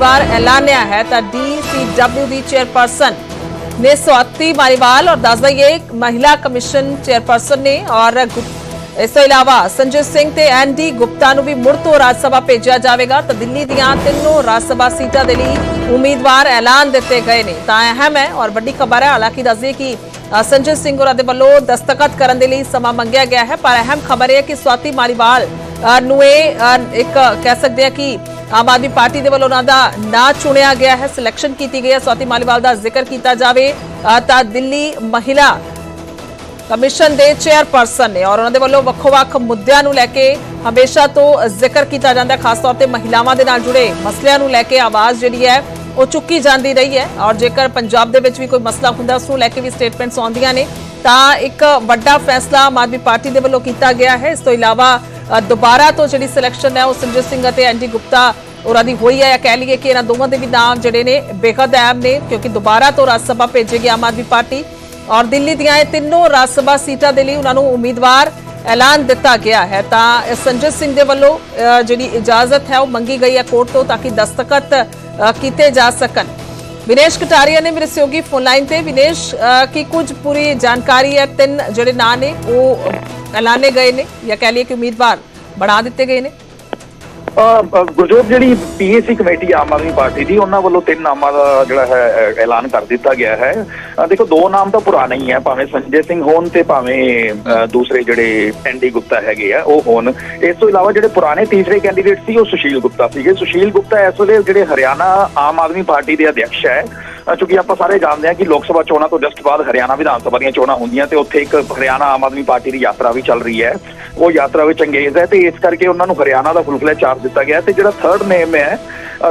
ਵਾਰ ਐਲਾਨਿਆ ਹੈ ਤਾਂ ਡੀਸੀਡਬਲਿਊ ਦੀ ਚੇਅਰਪਰਸਨ ਨੇ ਸਵਾਤੀ ਮਾਰੀਵਾਲ ਔਰ ਦੱਸ ਦਈਏ ਮਹਿਲਾ ਕਮਿਸ਼ਨ ਚੇਅਰਪਰਸਨ ਨੇ ਇਸ ਤੋਂ ਇਲਾਵਾ ਸੰਜੇ ਸਿੰਘ ਤੇ ਐਨਡੀ ਗੁਪਤਾ ਨੂੰ ਵੀ ਮੁੜ ਤੋਂ ਰਾਜ ਸਭਾ ਭੇਜਿਆ ਜਾਵੇਗਾ ਤਾਂ ਦਿੱਲੀ ਦੀਆਂ ਤਿੰਨੋਂ ਰਾਜ ਸਭਾ ਸੀਟਾਂ ਦੇ ਲਈ ਉਮੀਦਵਾਰ ਐਲਾਨ ਦਿੱਤੇ ਗਏ ਨੇ ਤਾਂ ਅਹਿਮ ਹੈ ਔਰ ਵੱਡੀ ਖਬਰ ਹੈ ਹਾਲਾਂਕਿ ਦੱਸ ਕਿ ਸੰਜੇ ਸਿੰਘ ਹੋਰਾਂ ਦੇ ਵੱਲੋਂ ਦਸਤਖਤ ਕਰਨ ਦੇ ਲਈ ਸਮਾਂ ਮੰਗਿਆ ਗਿਆ ਹੈ ਪਰ ਅਹਿਮ ਖਬਰ ਇਹ ਹੈ ਕਿ ਸਵਾਤੀ ਮਾਰੀਵਾਲ ਨੂੰ ਇਹ ਇੱਕ ਕਹਿ ਸਕਦੇ ਆ ਕਿ ਆਮ ਆਦਮੀ ਪਾਰਟੀ ਦੇ ਵੱਲੋਂ ਉਹਨਾਂ ਦਾ ਨਾਂ ਚੁਣਿਆ ਗਿਆ ਹੈ ਸਿਲੈਕਸ਼ਨ ਕੀਤੀ ਗਈ ਹੈ। ਸਵਾਤੀ ਮਾਲੀਵਾਲ ਦਾ ਜ਼ਿਕਰ ਕੀਤਾ ਜਾਵੇ ਤਾਂ ਦਿੱਲੀ ਮਹਿਲਾ ਕਮਿਸ਼ਨ ਦੇ ਚੇਅਰਪਰਸਨ ਨੇ ਔਰ ਉਹਨਾਂ ਦੇ ਵੱਲੋਂ ਵੱਖੋ-ਵੱਖ ਮੁੱਦਿਆਂ ਨੂੰ ਲੈ ਕੇ ਹਮੇਸ਼ਾ ਤੋਂ ਜ਼ਿਕਰ ਕੀਤਾ ਜਾਂਦਾ ਹੈ, ਖਾਸ ਤੌਰ ਤੇ ਮਹਿਲਾਵਾਂ ਦੇ ਨਾਲ ਜੁੜੇ ਮਸਲਿਆਂ ਨੂੰ ਲੈ ਕੇ ਆਵਾਜ਼ ਜਿਹੜੀ ਹੈ, ਉਹ ਚੁੱਕੀ ਜਾਂਦੀ ਰਹੀ ਹੈ। ਔਰ ਜੇਕਰ ਪੰਜਾਬ ਦੇ ਵਿੱਚ ਵੀ ਕੋਈ ਮਸਲਾ ਹੁੰਦਾ, ਉਸ ਨੂੰ ਲੈ ਕੇ ਵੀ ਸਟੇਟਮੈਂਟਸ ਆਉਂਦੀਆਂ ਨੇ, ਤਾਂ ਇੱਕ ਵੱਡਾ ਫੈਸਲਾ ਆਮ ਆਦਮੀ ਪਾਰਟੀ ਦੇ ਵੱਲੋਂ ਕੀਤਾ ਗਿਆ ਹੈ। ਇਸ ਤੋਂ ਇਲਾਵਾ ਦੁਬਾਰਾ ਤੋਂ ਜਿਹੜੀ ਸਿਲੈਕਸ਼ਨ ਹੈ ਉਹ ਸੰਜੇ ਸਿੰਘ ਅਤੇ ਐਨਡੀ ਗੁਪਤਾ ਉਹਨਾਂ ਦੀ ਹੋਈ ਹੈ। ਕਹਿ ਲਈਏ ਕਿ ਇਹਨਾਂ ਦੋਵਾਂ ਦੇ ਵੀ ਨਾਮ ਜਿਹੜੇ ਨੇ ਬੇਹੱਦ ਅਹਿਮ ਨੇ ਕਿਉਂਕਿ ਦੁਬਾਰਾ ਤੋਂ ਰਾਜ ਸਭਾ ਭੇਜੇਗੀ ਆਮ ਆਦਮੀ ਪਾਰਟੀ ਔਰ ਦਿੱਲੀ ਦੀਆਂ ਇਹ ਤਿੰਨੋਂ ਰਾਜ ਸਭਾ ਸੀਟਾਂ ਦੇ ਲਈ ਉਹਨਾਂ ਨੂੰ ਉਮੀਦਵਾਰ ਐਲਾਨ ਦਿੱਤਾ ਗਿਆ ਹੈ। ਤਾਂ ਇਹ ਸੰਜੇ ਸਿੰਘ ਦੇ ਵੱਲੋਂ ਜਿਹੜੀ ਇਜਾਜ਼ਤ ਹੈ ਉਹ ਮੰਗੀ ਗਈ ਹੈ ਕੋਰਟ ਤੋਂ ਤਾਂ ਕਿ ਦਸਤਖਤ ਕੀਤੇ ਜਾ ਸਕਣ। ਵਿਨੇਸ਼ ਕਟਾਰੀਆ ਨੇ ਮੇਰੇ ਸਹਿਯੋਗੀ ਫੋਨ ਲਾਈਨ ਤੇ, ਵਿਨੇਸ਼ ਕੀ ਕੁਝ ਪੂਰੀ ਜਾਣਕਾਰੀ ਹੈ? ਤਿੰਨ ਜਿਹੜੇ ਨਾਂ ਨੇ ਉਹ ਐਲਾਨੇ ਗਏ ਨੇ ਜਾਂ ਕਹਿ ਲਈਏ ਕਿ ਉਮੀਦਵਾਰ ਬਣਾ ਦਿੱਤੇ ਗਏ ਨੇ। ਗੁਰਜੋਤ ਜਿਹੜੀ PAC committee Aam Aadmi party ਦੀ, ਉਹਨਾਂ ਵੱਲੋਂ ਤਿੰਨ ਨਾਮਾਂ ਦਾ ਜਿਹੜਾ ਹੈ ਐਲਾਨ ਕਰ ਦਿੱਤਾ ਗਿਆ ਹੈ। ਦੇਖੋ, ਦੋ ਨਾਮ ਤਾਂ ਪੁਰਾਣੇ ਹੀ ਹੈ ਭਾਵੇਂ ਸੰਜੇ ਸਿੰਘ ਹੋਣ ਤੇ ਭਾਵੇਂ ਦੂਸਰੇ ਜਿਹੜੇ ਐਨਡੀ ਗੁਪਤਾ ਹੈਗੇ ਆ, ਉਹ ਹੋਣ। ਇਸ ਤੋਂ ਇਲਾਵਾ ਜਿਹੜੇ ਪੁਰਾਣੇ ਤੀਸਰੇ ਕੈਂਡੀਡੇਟ ਸੀ, ਉਹ ਸੁਸ਼ੀਲ ਗੁਪਤਾ ਸੀਗੇ। ਸੁਸ਼ੀਲ ਗੁਪਤਾ ਇਸ ਵੇਲੇ ਜਿਹੜੇ ਹਰਿਆਣਾ ਆਮ ਆਦਮੀ ਪਾਰਟੀ ਦੇ ਅਧਿਕਸ਼ ਹੈ। ਕਿਉਂਕਿ ਆਪਾਂ ਸਾਰੇ ਜਾਣਦੇ ਹਾਂ ਕਿ ਲੋਕ ਸਭਾ ਚੋਣਾਂ ਤੋਂ ਜਸਟ ਬਾਅਦ ਹਰਿਆਣਾ ਵਿਧਾਨ ਸਭਾ ਦੀਆਂ ਚੋਣਾਂ ਹੁੰਦੀਆਂ ਤੇ ਉੱਥੇ ਇੱਕ ਹਰਿਆਣਾ ਆਮ ਆਦਮੀ ਪਾਰਟੀ ਦੀ ਯਾਤਰਾ ਵੀ ਚੱਲ ਰਹੀ ਹੈ। ਉਹ ਯਾਤਰਾ ਵਿੱਚ ਅੰਗੇਜ਼ ਹੈ ਤੇ ਇਸ ਕਰਕੇ ਉਹਨਾਂ ਨੂੰ ਹਰਿਆਣਾ ਦਾ ਫੁੱਲ ਚਾਰਜ ਦਿੱਤਾ ਗਿਆ ਤੇ ਜਿਹੜਾ ਥਰਡ ਨੇਮ ਹੈ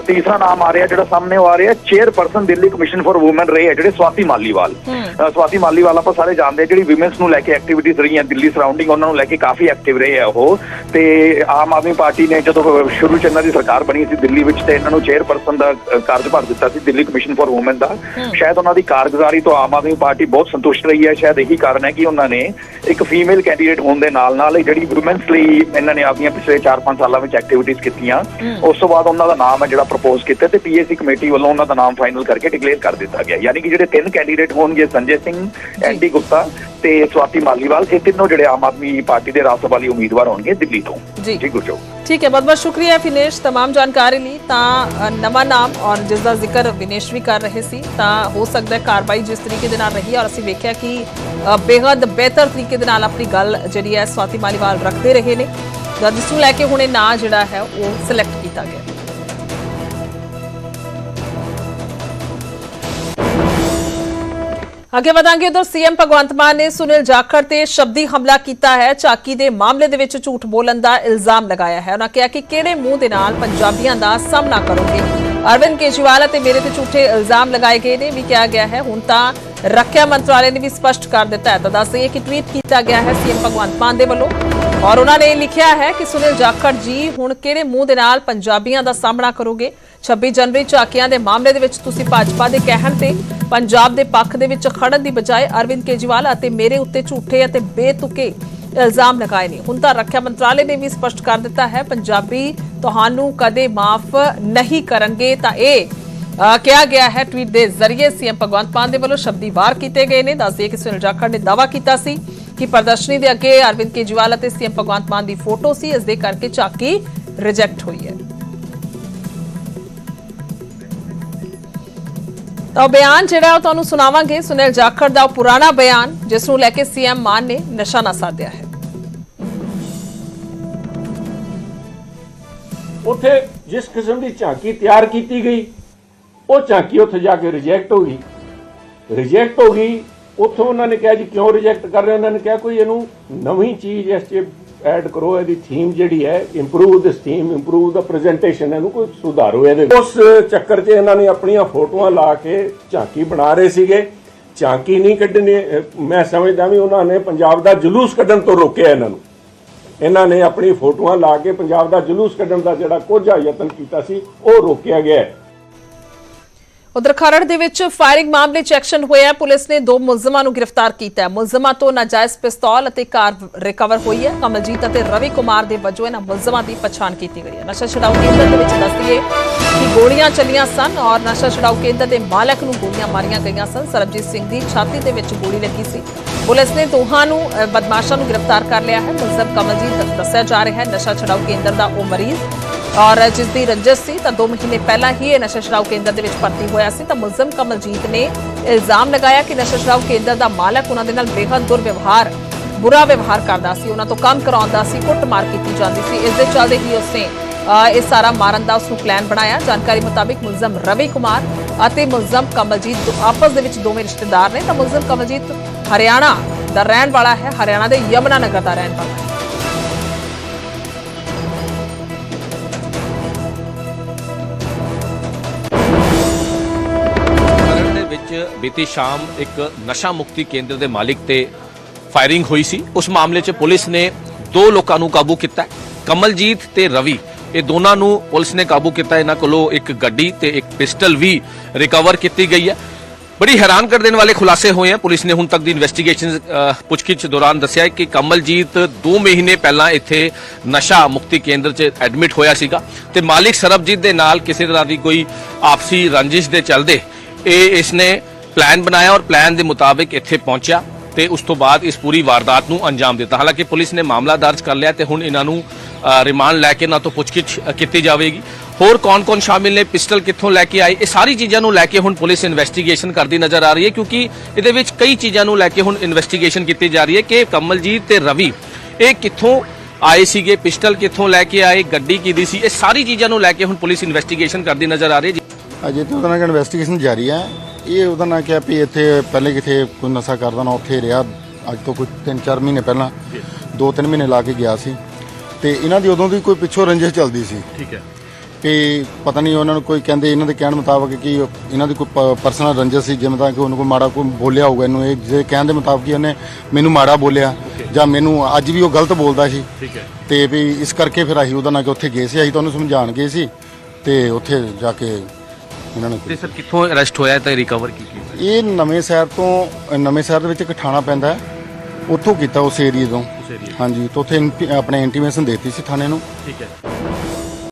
ਤੀਸਰਾ ਨਾਮ ਆ ਰਿਹਾ ਜਿਹੜਾ ਸਾਹਮਣੇ ਆ ਰਿਹਾ chairperson Delhi commission for women ਰਹੇ ਹੈ ਜਿਹੜੇ ਸਵਾਤੀ ਮਾਲੀਵਾਲ। ਸਵਾਤੀ ਮਾਲੀਵਾਲ ਆਪਾਂ ਸਾਰੇ ਜਾਣਦੇ ਜਿਹੜੀ ਵਿਮਨਸ ਨੂੰ ਲੈ ਕੇ ਐਕਟੀਵਿਟੀਜ਼ ਰਹੀਆਂ ਦਿੱਲੀ ਸਰਾਊਂਡਿੰਗ ਉਹਨਾਂ ਨੂੰ ਲੈ ਕੇ ਕਾਫੀ ਐਕਟਿਵ ਰਹੇ ਆ ਉਹ। ਤੇ ਆਮ ਆਦਮੀ ਪਾਰਟੀ ਨੇ ਜਦੋਂ ਸ਼ੁਰੂ ਚ ਇਹਨਾਂ ਦੀ ਸਰਕਾਰ ਬਣੀ ਸੀ ਦਿੱਲੀ ਵਿੱਚ ਤੇ ਇਹਨਾਂ ਨੂੰ ਚੇਅਰਪਰਸਨ ਦਾ ਅ, ਕਾਰਜਭਾਰ ਦਿੱਤਾ ਸੀ ਦਿੱਲੀ ਕਮਿਸ਼ਨ ਫਾਰ ਔਮਨ ਦਾ। ਸ਼ਾਇਦ ਉਹਨਾਂ ਦੀ ਕਾਰਗੁਜ਼ਾਰੀ ਤੋਂ ਆਮ ਆਦਮੀ ਪਾਰਟੀ ਬਹੁਤ ਸੰਤੁਸ਼ਟ ਰਹੀ ਹੈ। ਸ਼ਾਇਦ ਇਹੀ ਕਾਰਨ ਹੈ ਕਿ ਉਹਨਾਂ ਨੇ ਇੱਕ ਫੀਮੇਲ ਕੈਂਡੀਡੇਟ ਹੋਣ ਦੇ ਨਾਲ ਨਾਲ ਜਿਹੜੀ ਔਮਨਸ ਲਈ ਇਹਨਾਂ ਨੇ ਆਪਣੀਆਂ ਪਿਛਲੇ 4-5 ਸਾਲਾਂ ਵਿੱਚ ਐਕਟੀਵਿਟੀਜ਼ ਕੀਤੀਆਂ ਉਸ ਤੋਂ ਬਾਅਦ ਉਹਨਾਂ ਦਾ ਨਾਮ ਹੈ ਜਿਹੜਾ ਪ੍ਰਪੋਜ਼ ਕੀਤਾ ਤੇ ਪੀਏਸੀ ਕਮੇਟੀ ਵੱਲੋਂ ਉਹਨਾਂ ਦਾ ਨਾਮ ਫਾਈਨਲ ਕਰਕੇ ਡਿਕਲੇਅਰ ਕਰ ਦਿੱਤਾ ਗਿਆ ਯਾਨੀ ਕਿ ਜਿਹੜੇ ਤਿੰਨ ਕੈਂਡੀਡੇਟ ਹੋਣਗੇ ਸੰਜੇ ਸਿੰਘ ਐਨਡੀ ਗੁਪਤਾ ਤੇ ਸਵਾਤੀ ਮਾਲੀਵਾਲ ਇਹ ਤਿੰਨੋਂ ਜਿਹੜੇ ਆਮ ਆਦਮੀ ਪਾਰਟੀ ਦੇ ਰਾਜ ਸਭਾ ਲਈ ਉਮੀਦਵਾਰ ਹੋਣਗੇ ਦਿੱਲੀ ਤੋਂ ਜੀ। ਜੀ ਗੁਰਜੋਤ ਠੀਕ ਹੈ ਬਹੁਤ ਬਹੁਤ ਸ਼ੁਕਰੀਆ ਵਿਨੇਸ਼ तमाम ਜਾਣਕਾਰੀ ਲਈ ਤਾਂ ਅ, ਨਵਾਂ ਨਾਮ ਔਰ ਜਿਸ ਦਾ ਜ਼ਿਕਰ ਵਿਨੇਸ਼ ਵੀ ਕਰ ਰਹੇ ਸੀ ਤਾਂ ਹੋ ਸਕਦਾ ਹੈ ਕਾਰਵਾਈ ਜਿਸ ਤਰੀਕੇ ਦੇ ਨਾਲ ਰਹੀ ਔਰ ਅਸੀਂ ਵੇਖਿਆ ਕਿ ਅ, ਬੇਹੱਦ ਬਿਹਤਰ ਤਰੀਕੇ ਦੇ ਨਾਲ ਆਪਣੀ ਗੱਲ ਜਿਹੜੀ ਹੈ ਸਵਾਤੀ ਮਾਲੀਵਾਲ ਰੱਖਦੇ ਰਹੇ ਨੇ ਜਦ ਇਸ ਨੂੰ ਲੈ ਕੇ ਹੁਣ ਇਹ ਨਾਂ ਜਿਹੜਾ ਹੈ ਉਹ ਸਿਲੈਕਟ ਕੀਤਾ ਗਿਆ। ਅੱਗੇ ਵਧਾਂਗੇ, ਉਧਰ ਸੀਐਮ ਭਗਵੰਤ ਮਾਨ ਨੇ ਸੁਨੀਲ ਜਾਖੜ ਤੇ ਸ਼ਬਦੀ ਹਮਲਾ ਕੀਤਾ ਹੈ। ਚਾਕੀ ਦੇ ਮਾਮਲੇ ਦੇ ਵਿੱਚ ਝੂਠ ਬੋਲਣ ਦਾ ਇਲਜ਼ਾਮ ਲਗਾਇਆ ਹੈ। ਉਹਨਾਂ ਕਿਹਾ ਕਿ ਕਿਹੜੇ ਮੂੰਹ ਦੇ ਨਾਲ ਪੰਜਾਬੀਆਂ ਦਾ ਸਾਹਮਣਾ ਕਰੋਗੇ? ਅਰਵਿੰਦ ਕੇਜਰੀਵਾਲ ਅਤੇ ਮੇਰੇ ਤੇ ਝੂਠੇ ਇਲਜ਼ਾਮ ਲਗਾਏ ਗਏ ਨੇ ਵੀ ਕਿਹਾ ਗਿਆ ਹੈ। ਹੁਣ ਤਾਂ ਰੱਖਿਆ ਮੰਤਰਾਲੇ ਨੇ ਵੀ ਸਪਸ਼ਟ ਕਰ ਦਿੱਤਾ ਹੈ। ਤਾਂ ਦੱਸ ਦਈਏ ਕਿ ਟਵੀਟ ਕੀਤਾ ਗਿਆ ਹੈ ਸੀਐਮ ਭਗਵੰਤ ਮਾਨ ਦੇ ਵੱਲੋਂ। ਔਰ ਉਹਨਾਂ ਨੇ ਲਿਖਿਆ ਹੈ ਕਿ ਸੁਨੀਲ ਜਾਖੜ ਜੀ, ਹੁਣ ਕਿਹੜੇ ਮੂੰਹ ਦੇ ਨਾਲ ਪੰਜਾਬੀਆਂ ਦਾ ਸਾਹਮਣਾ ਕਰੋਗੇ? 26 ਜਨਵਰੀ ਝਾਕੀਆਂ ਦੇ ਮਾਮਲੇ ਦੇ ਵਿੱਚ ਤੁਸੀਂ ਭਾਜਪਾ ਦੇ ਕਹਿਣ ਤੇ ਪੰਜਾਬ ਦੇ ਪੱਖ ਦੇ ਵਿੱਚ ਖੜਨ ਦੀ ਬਜਾਏ ਅਰਵਿੰਦ ਕੇਜਰੀਵਾਲ ਅਤੇ ਮੇਰੇ ਉੱਤੇ ਝੂਠੇ ਅਤੇ ਬੇਤੁਕੇ ਇਲਜ਼ਾਮ ਲਗਾਏ ਨੇ। ਹੁਣ ਤਾਂ ਰੱਖਿਆ ਮੰਤਰਾਲੇ ਨੇ ਵੀ ਸਪਸ਼ਟ ਕਰ ਦਿੱਤਾ ਹੈ, ਪੰਜਾਬੀ ਤੁਹਾਨੂੰ ਕਦੇ ਮਾਫ ਨਹੀਂ ਕਰਨਗੇ। ਤਾਂ ਇਹ ਕਿਹਾ ਗਿਆ ਹੈ ਟਵੀਟ ਦੇ ਜ਼ਰੀਏ ਸੀਐਮ ਭਗਵੰਤ ਮਾਨ ਦੇ ਵੱਲੋਂ ਸ਼ਬਦੀ ਵਾਰ ਕੀਤੇ ਗਏ ਨੇ। ਦੱਸਦੇ ਕਿ ਸੁਨੀਲ ਜਾਖੜ ਨੇ ਦਾਵਾ ਕੀਤਾ ਸੀ ਕਿ ਪ੍ਰਦਰਸ਼ਨੀ ਦੇ ਅੱਗੇ ਅਰਵਿੰਦ ਕੇਜਰੀਵਾਲ ਅਤੇ ਸੀਐਮ ਭਗਵੰਤ ਮਾਨ ਦੀ ਫੋਟੋ ਸੀ, ਇਸ ਦੇ ਕਰਕੇ ਝਾਕੀ ਰਿਜੈਕਟ ਹੋਈ ਹੈ। ਤਾਂ ਬਿਆਨ ਜਿਹੜਾ ਉਹ ਤੁਹਾਨੂੰ ਸੁਣਾਵਾਂਗੇ, ਸੁਨੀਲ ਜਾਖੜ ਦਾ ਪੁਰਾਣਾ ਬਿਆਨ, ਜਿਸ ਨੂੰ ਲੈ ਕੇ ਸੀਐਮ ਮਾਨ ਨੇ ਨਿਸ਼ਾਨਾ ਸਾਧਿਆ ਹੈ। ਉੱਥੇ ਜਿਸ ਕਿਸਮ ਦੀ ਝਾਂਕੀ ਤਿਆਰ ਕੀਤੀ ਗਈ, ਉਹ ਝਾਂਕੀ ਉੱਥੇ ਜਾ ਕੇ ਰਿਜੈਕਟ ਹੋ ਗਈ। ਰਿਜੈਕਟ ਹੋ ਗਈ ਉੱਥੋਂ ਉਹਨਾਂ ਨੇ ਕਿਹਾ ਜੀ ਕਿਉਂ ਰਿਜੈਕਟ ਕਰ ਰਹੇ ਉਹਨਾਂ ਨੇ ਕਿਹਾ ਕੋਈ ਇਹਨੂੰ ਨਵੀਂ ਚੀਜ਼ ਇਸ 'ਚ ਐਡ ਕਰੋ, ਇਹਦੀ ਥੀਮ ਜਿਹੜੀ ਹੈ ਇੰਪਰੂਵ ਦਿਸ ਥੀਮ ਇੰਪਰੂਵ ਦਾ ਪ੍ਰੈਜੈਂਟੇਸ਼ਨ ਇਹਨੂੰ ਕੋਈ ਸੁਧਾਰੋ ਇਹਦੇ ਉਸ ਚੱਕਰ 'ਚ ਇਹਨਾਂ ਨੇ ਆਪਣੀਆਂ ਫੋਟੋਆਂ ਲਾ ਕੇ ਝਾਂਕੀ ਬਣਾ ਰਹੇ ਸੀਗੇ। ਝਾਂਕੀ ਨਹੀਂ ਕੱਢਣੀ, ਮੈਂ ਸਮਝਦਾ ਵੀ ਉਹਨਾਂ ਨੇ ਪੰਜਾਬ ਦਾ ਜਲੂਸ ਕੱਢਣ ਤੋਂ ਰੋਕਿਆ ਇਹਨਾਂ ਨੂੰ। ਇਹਨਾਂ ਨੇ ਆਪਣੀ ਫੋਟੋਆਂ ਲਾ ਕੇ ਪੰਜਾਬ ਦਾ ਜਲੂਸ ਕੱਢਣ ਦਾ ਜਿਹੜਾ ਕੋਝਾ ਯਤਨ ਕੀਤਾ ਸੀ, ਉਹ ਰੋਕਿਆ ਗਿਆ ਹੈ। ਉਧਰ ਖਰੜ ਦੇ ਵਿੱਚ ਫਾਇਰਿੰਗ ਮਾਮਲੇ 'ਚ ਐਕਸ਼ਨ ਹੋਇਆ ਪੁਲਿਸ ਨੇ ਦੋ ਮੁਲਜ਼ਮਾਂ ਨੂੰ ਗ੍ਰਿਫਤਾਰ ਕੀਤਾ ਹੈ। ਮੁਲਜ਼ਮਾਂ ਤੋਂ ਨਾਜਾਇਜ਼ ਪਿਸਤੌਲ ਅਤੇ ਕਾਰ ਰਿਕਵਰ ਹੋਈ ਹੈ। ਕਮਲਜੀਤ ਅਤੇ ਰਵੀ ਕੁਮਾਰ ਦੇ ਵਜੋਂ ਇਹਨਾਂ ਮੁਲਜ਼ਮਾਂ ਦੀ ਪਛਾਣ ਕੀਤੀ ਗਈ ਹੈ। ਨਸ਼ਾ ਛਡਾਊ ਕੇਂਦਰ ਦੇ ਵਿੱਚ ਦੱਸਦੀਏ ਕਿ ਗੋਲੀਆਂ ਚੱਲੀਆਂ ਸਨ ਔਰ ਨਸ਼ਾ ਛੁਡਾਊ ਕੇਂਦਰ ਦੇ ਮਾਲਕ ਨੂੰ ਗੋਲੀਆਂ ਮਾਰੀਆਂ ਗਈਆਂ ਸਨ। ਸਰਬਜੀਤ ਸਿੰਘ ਦੀ ਛਾਤੀ ਦੇ ਵਿੱਚ ਗੋਲੀ ਲੱਗੀ ਸੀ। ਪੁਲਿਸ ਨੇ ਦੋਹਾਂ ਨੂੰ ਅ, ਬਦਮਾਸ਼ਾਂ ਨੂੰ ਗ੍ਰਿਫਤਾਰ ਕਰ ਲਿਆ ਹੈ। ਮੁਲਜ਼ਮ ਕਮਲਜੀਤ ਦੱਸਿਆ ਜਾ ਰਿਹਾ ਹੈ ਨਸ਼ਾ ਛੁਡਾਊ ਕੇਂਦਰ ਦਾ ਉਹ ਮਰੀਜ਼ ਔਰ ਜਿਸ ਦੀ ਰੰਜਿਸ਼ ਸੀ ਤਾਂ 2 ਮਹੀਨੇ ਪਹਿਲਾਂ ਹੀ ਇਹ ਨਸ਼ਾ ਛੁਡਾਊ ਕੇਂਦਰ ਦੇ ਵਿੱਚ ਭਰਤੀ ਹੋਇਆ ਸੀ ਤਾਂ ਮੁਲਜ਼ਮ ਕਮਲਜੀਤ ਨੇ ਇਲਜ਼ਾਮ ਲਗਾਇਆ ਕਿ ਨਸ਼ਾ ਛੁਡਾਊ ਕੇਂਦਰ ਦਾ ਮਾਲਕ ਉਹਨਾਂ ਦੇ ਨਾਲ ਬੇਹੱਦ ਦੁਰਵਿਵਹਾਰ, ਬੁਰਾ ਵਿਵਹਾਰ ਕਰਦਾ ਸੀ। ਉਹਨਾਂ ਤੋਂ ਕੰਮ ਕਰਾਉਂਦਾ ਸੀ, ਕੁੱਟਮਾਰ ਕੀਤੀ ਜਾਂਦੀ ਸੀ। ਇਸ ਦੇ ਚੱਲਦੇ ਹੀ ਉਸਨੇ ਇਹ ਸਾਰਾ ਮਾਰਨ ਦਾ ਉਸਨੂੰ ਪਲਾਨ ਬਣਾਇਆ। ਜਾਣਕਾਰੀ ਮੁਤਾਬਿਕ ਮੁਲਜ਼ਮ ਰਵੀ ਕੁਮਾਰ ਅਤੇ ਮੁਲਜ਼ਮ ਕਮਲਜੀਤ ਆਪਸ ਦੇ ਵਿੱਚ ਦੋਵੇਂ ਰਿਸ਼ਤੇਦਾਰ ਨੇ। ਤਾਂ ਮੁਲਜ਼ਮ ਕਮਲਜੀਤ ਹਰਿਆਣਾ ਦਾ ਰਹਿਣ ਵਾਲਾ ਹੈ। ਹਰਿਆਣਾ ਦੇ ਯਮਨਾ ਨਗਰ ਦਾ ਰਹਿਣ ਵਾਲਾ ਹੈ। ਵਿੱਚ ਬੀਤੀ ਸ਼ਾਮ ਇੱਕ ਨਸ਼ਾ ਮੁਕਤੀ ਕੇਂਦਰ ਦੇ ਮਾਲਿਕ ਤੇ ਫਾਇਰਿੰਗ ਹੋਈ ਸੀ। ਉਸ ਮਾਮਲੇ 'ਚ ਪੁਲਿਸ ਨੇ ਦੋ ਲੋਕਾਂ ਨੂੰ ਕਾਬੂ ਕੀਤਾ ਕਮਲਜੀਤ ਤੇ ਰਵੀ, ਇਹ ਦੋਨਾਂ ਨੂੰ ਪੁਲਿਸ ਨੇ ਕਾਬੂ ਕੀਤਾ। ਇਹਨਾਂ ਕੋਲੋਂ ਇੱਕ ਗੱਡੀ ਤੇ ਇੱਕ ਪਿਸਟਲ ਵੀ ਰਿਕਵਰ ਕੀਤੀ ਗਈ ਹੈ। ਬੜੀ ਹੈਰਾਨ ਕਰ ਦੇਣ ਵਾਲੇ ਖੁਲਾਸੇ ਹੋਏ ਹਨ। ਪੁਲਿਸ ਨੇ ਹੁਣ ਤੱਕ ਦੀ ਇਨਵੈਸਟੀਗੇਸ਼ਨ ਪੁੱਛਗਿੱਛ ਦੌਰਾਨ ਦੱਸਿਆ ਕਿ ਕਮਲਜੀਤ 2 ਮਹੀਨੇ ਪਹਿਲਾਂ ਇੱਥੇ ਨਸ਼ਾ ਮੁਕਤੀ ਕੇਂਦਰ 'ਚ ਐਡਮਿਟ ਹੋਇਆ ਸੀਗਾ ਤੇ ਮਾਲਿਕ ਸਰਬਜੀਤ ਦੇ ਨਾਲ ਕਿਸੇ ਤਰ੍ਹਾਂ ਦੀ ਕੋਈ ਆਪਸੀ ਰੰਜਿਸ਼ ਦੇ ਚੱਲਦੇ ਇਹ ਇਸਨੇ ਪਲਾਨ ਬਣਾਇਆ ਔਰ ਪਲਾਨ ਦੇ ਮੁਤਾਬਿਕ ਇੱਥੇ ਪਹੁੰਚਿਆ ਤੇ ਉਸ ਤੋਂ ਬਾਅਦ ਇਸ ਪੂਰੀ ਵਾਰਦਾਤ ਨੂੰ ਅੰਜਾਮ ਦਿੱਤਾ। ਹਾਲਾਂਕਿ ਪੁਲਿਸ ਨੇ ਮਾਮਲਾ ਦਰਜ ਕਰ ਲਿਆ ਤੇ ਹੁਣ ਇਹਨਾਂ ਨੂੰ ਰਿਮਾਂਡ ਲੈ ਕੇ ਨਾ ਤੋਂ ਪੁੱਛਗਿੱਛ ਕੀਤੀ ਜਾਵੇਗੀ। ਹੋਰ ਕੌਣ-ਕੌਣ ਸ਼ਾਮਿਲ ਨੇ, ਪਿਸਟਲ ਕਿੱਥੋਂ ਲੈ ਕੇ ਆਏ, ਇਹ ਸਾਰੀ ਚੀਜ਼ਾਂ ਨੂੰ ਲੈ ਕੇ ਹੁਣ ਪੁਲਿਸ ਇਨਵੈਸਟੀਗੇਸ਼ਨ ਕਰਦੀ ਨਜ਼ਰ ਆ ਰਹੀ ਹੈ ਕਿਉਂਕਿ ਇਹਦੇ ਵਿੱਚ ਕਈ ਚੀਜ਼ਾਂ ਨੂੰ ਲੈ ਕੇ ਹੁਣ ਇਨਵੈਸਟੀਗੇਸ਼ਨ ਕੀਤੀ ਜਾ ਰਹੀ ਹੈ ਕਿ ਕਮਲਜੀਤ ਤੇ ਰਵੀ, ਇਹ ਕਿੱਥੋਂ ਆਏ ਸੀਗੇ, ਪਿਸਟਲ ਕਿੱਥੋਂ ਲੈ ਕੇ ਆਏ, ਗੱਡੀ ਕਿਹਦੀ ਸੀ, ਇਹ ਸਾਰੀ ਚੀਜ਼ਾਂ ਨੂੰ ਲੈ ਕੇ ਹੁਣ ਪੁਲਿਸ ਇਨਵੈਸਟੀਗੇਸ਼ਨ ਕਰਦੀ ਨਜ਼ਰ ਆ ਰਹੀ ਹੈ ਅਜੇ ਤੇ ਉਹਦਾ ਨਾਲ ਇਨਵੈਸਟੀਗੇਸ਼ਨ ਜਾਰੀ ਹੈ। ਇਹ ਉਹਦਾ ਨਾਲ ਕਿਹਾ ਵੀ ਇੱਥੇ ਪਹਿਲੇ ਕਿਥੇ ਕੋਈ ਨਸ਼ਾ ਕਰਦਾ ਨਾ ਉੱਥੇ ਰਿਹਾ। ਅੱਜ ਤੋਂ ਕੋਈ 3-4 ਮਹੀਨੇ ਪਹਿਲਾਂ 2-3 ਮਹੀਨੇ ਲਾ ਕੇ ਗਿਆ ਸੀ। ਤੇ ਇਹਨਾਂ ਦੀ ਉਦੋਂ ਦੀ ਕੋਈ ਪਿੱਛੋਂ ਰੰਜਿਸ਼ ਚੱਲਦੀ ਸੀ। ਠੀਕ ਹੈ। ਕਿ ਪਤਾ ਨਹੀਂ ਉਹਨਾਂ ਨੂੰ ਕੋਈ ਕਹਿੰਦੇ ਇਹਨਾਂ ਦੇ ਕਹਿਣ ਮੁਤਾਬਕ ਕਿ ਇਹਨਾਂ ਦੀ ਕੋਈ ਪਰਸਨਲ ਰੰਜਿਸ਼ ਸੀ ਜਿਵੇਂ ਤਾਂ ਕਿ ਉਹਨੂੰ ਕੋਈ ਮਾੜਾ ਕੋਈ ਬੋਲਿਆ ਹੋਊਗਾ ਇਹਨੂੰ। ਇਹ ਜੇ ਕਹਿਣ ਦੇ ਮੁਤਾਬਕ ਹੀ ਉਹਨੇ ਮੈਨੂੰ ਮਾੜਾ ਬੋਲਿਆ। ਜਾਂ ਮੈਨੂੰ ਅੱਜ ਵੀ ਉਹ ਗਲਤ ਬੋਲਦਾ ਸੀ। ਠੀਕ ਹੈ। ਤੇ ਵੀ ਇਸ ਕਰਕੇ ਫਿਰ ਅਸੀਂ ਉਹਦਾ ਨਾਲ ਕਿ ਉੱਥੇ ਗਏ ਸੀ। ਅਸੀਂ ਤਾਂ ਉਹਨੂੰ ਸਮਝਾਉਣ ਗਏ ਸੀ। ਤੇ ਉੱਥੇ ਜਾ ਕੇ ਇਹਨਾਂ ਨੇ ਤੇ ਸਰ ਕਿੱਥੋਂ ਅਰੈਸਟ ਹੋਇਆ ਤੇ ਰਿਕਵਰ ਕੀ ਕੀਤਾ? ਇਹ ਨਵੇਂ ਸ਼ਹਿਰ ਤੋਂ ਨਵੇਂ ਸ਼ਹਿਰ ਦੇ ਵਿੱਚ ਇੱਕ ਥਾਣਾ ਪੈਂਦਾ ਹੈ। ਉੱਥੋਂ ਕੀਤਾ ਉਸ ਏਰੀਏ ਤੋਂ। ਉਸ ਏਰੀਏ ਹਾਂਜੀ ਤਾਂ ਉੱਥੇ ਇੰਟੀ- ਆਪਣੇ ਇੰਟੀਮੇਸ਼ਨ ਦੇਤੀ ਸੀ ਥਾਣੇ ਨੂੰ। ਠੀਕ ਹੈ।